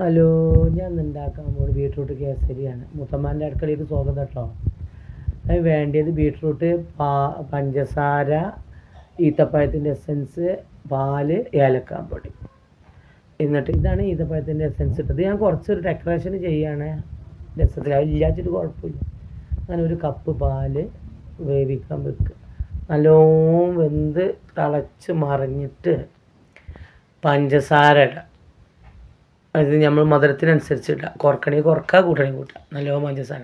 Hello ഞാൻ ഉണ്ടാക്കാൻ പോകുന്നത് ബീട്രൂട്ട് കേസരിയാണ്. മുത്തമ്മാന്റെ അടുക്കളയിൽ സ്വാഗതം കേട്ടോ. അതിന് വേണ്ടത് ബീട്രൂട്ട് പാ പഞ്ചസാര ഈത്തപ്പഴത്തിന്റെ എസൻസ് പാൽ ഏലക്കാൻ പൊടി. എന്നിട്ട് ഇതാണ് ഈത്തപ്പഴത്തിന്റെ എസൻസ് ഇട്ടത്. ഞാൻ കുറച്ചൊരു ഡെക്കറേഷൻ ചെയ്യാണ് രസത്തിൽ അതില്ലാച്ചിട്ട് കുഴപ്പമില്ല. അങ്ങനെ ഒരു കപ്പ് പാൽ വേവിക്കാൻ വെക്കുക. നല്ലോണം വെന്ത് തിളച്ച് മറിഞ്ഞിട്ട് പഞ്ചസാര ഇടുക അത് നമ്മൾ മധുരത്തിനനുസരിച്ച് ഇടുക കുറക്കണമെങ്കിൽ കുറക്കുക കൂട്ടണേ കൂട്ടുക നല്ലോ പഞ്ചസാര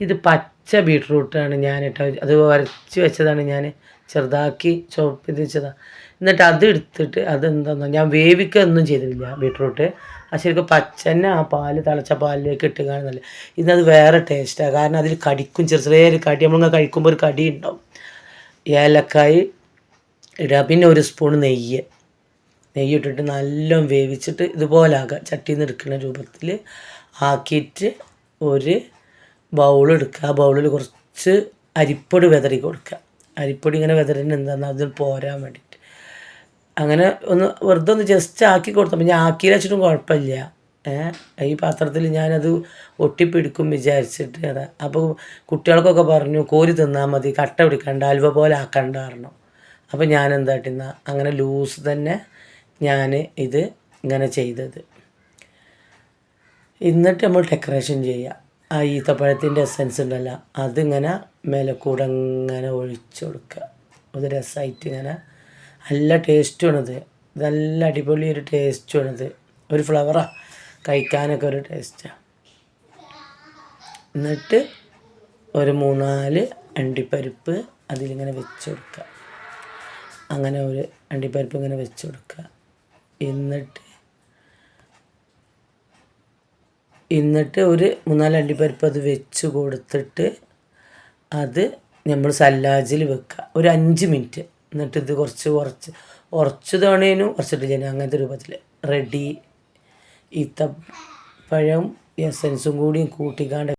ഇത് പച്ച ബീട്രൂട്ടാണ് ഞാൻ ഇട്ടത് അത് വരച്ച് വെച്ചതാണ് ഞാൻ ചെറുതാക്കി ചുവപ്പിത് വെച്ചതാണ് എന്നിട്ട് അത് എടുത്തിട്ട് അതെന്താണെന്നോ ഞാൻ വേവിക്കൊന്നും ചെയ്തിട്ടില്ല ബീട്രൂട്ട്. ആ ശരിക്കും പച്ചന്നെ ആ പാൽ തിളച്ച പാലിലേക്ക് ഇട്ട് കാണുന്നില്ല ഇന്നത് വേറെ ടേസ്റ്റാണ് കാരണം അതിൽ കടിക്കും. ചെറിയ ചെറിയൊരു കടി. നമ്മൾ കഴിക്കുമ്പോൾ ഒരു കടി ഉണ്ടാവും. ഏലക്കായ് ഇടുക പിന്നെ ഒരു സ്പൂൺ നെയ്യ്. നെയ്യ് ഇട്ടിട്ട് നല്ലോണം വേവിച്ചിട്ട് ഇതുപോലെ ആക്കുക ചട്ടിയിൽ നിന്ന് എടുക്കുന്ന രൂപത്തിൽ ആക്കിയിട്ട് ഒരു ബൗൾ എടുക്കുക ആ ബൗളിൽ കുറച്ച് അരിപ്പൊടി വിതറി കൊടുക്കുക അരിപ്പൊടി ഇങ്ങനെ വിതറിന് എന്താണെന്ന് അതിൽ പോരാൻ വേണ്ടിയിട്ട് അങ്ങനെ ഒന്ന് വെറുതെ ഒന്ന് ജസ്റ്റ് ആക്കി കൊടുത്തപ്പോൾ ഞാൻ ആക്കി വെച്ചിട്ടും കുഴപ്പമില്ല. ഈ പാത്രത്തിൽ ഞാനത് ഒട്ടിപ്പിടിക്കും വിചാരിച്ചിട്ട് അതാ. അപ്പോൾ കുട്ടികൾക്കൊക്കെ പറഞ്ഞു കോരി തിന്നാൽ മതി കട്ട പിടിക്കണ്ട അൽവ പോലെ ആക്കണ്ട പറഞ്ഞു. അപ്പോൾ ഞാൻ എന്താ അങ്ങനെ ലൂസ് തന്നെ ഞാൻ ഇത് ഇങ്ങനെ ചെയ്തത്. എന്നിട്ട് നമ്മൾ ഡെക്കറേഷൻ ചെയ്യുക ആ ഈത്തപ്പഴത്തിന്റെ എസൻസ് ഉണ്ടല്ലോ അതിങ്ങനെ മേലെ കൂടെ ഇങ്ങനെ ഒഴിച്ചു കൊടുക്കുക. അത് രസമായിട്ട് ഇങ്ങനെ നല്ല ടേസ്റ്റുമാണിത് നല്ല അടിപൊളി ഒരു ടേസ്റ്റുമാണിത് ഒരു ഫ്ലവറാണ് കഴിക്കാനൊക്കെ ഒരു ടേസ്റ്റാണ് എന്നിട്ട് ഒരു മൂന്നാൽ അണ്ടിപ്പരിപ്പ് അതിലിങ്ങനെ വെച്ച് കൊടുക്കുക. അങ്ങനെ ഒരു അണ്ടിപ്പരിപ്പ് ഇങ്ങനെ വെച്ച് കൊടുക്കുക. എന്നിട്ട് എന്നിട്ട് ഒരു മൂന്നാൽ അണ്ടിപ്പരിപ്പ് അത് വെച്ച് കൊടുത്തിട്ട് അത് നമ്മൾ സല്ലാജിൽ വെക്കുക. ഒരു അഞ്ച് മിനിറ്റ്. എന്നിട്ട് ഇത് കുറച്ച് കുറച്ച് കുറച്ച് തവണേനും കുറച്ചിട്ട് ഞാൻ അങ്ങനത്തെ രൂപത്തിൽ റെഡി. ഈത്തപ്പഴം എസൻസും കൂടിയും കൂട്ടിക്കാണ്ട്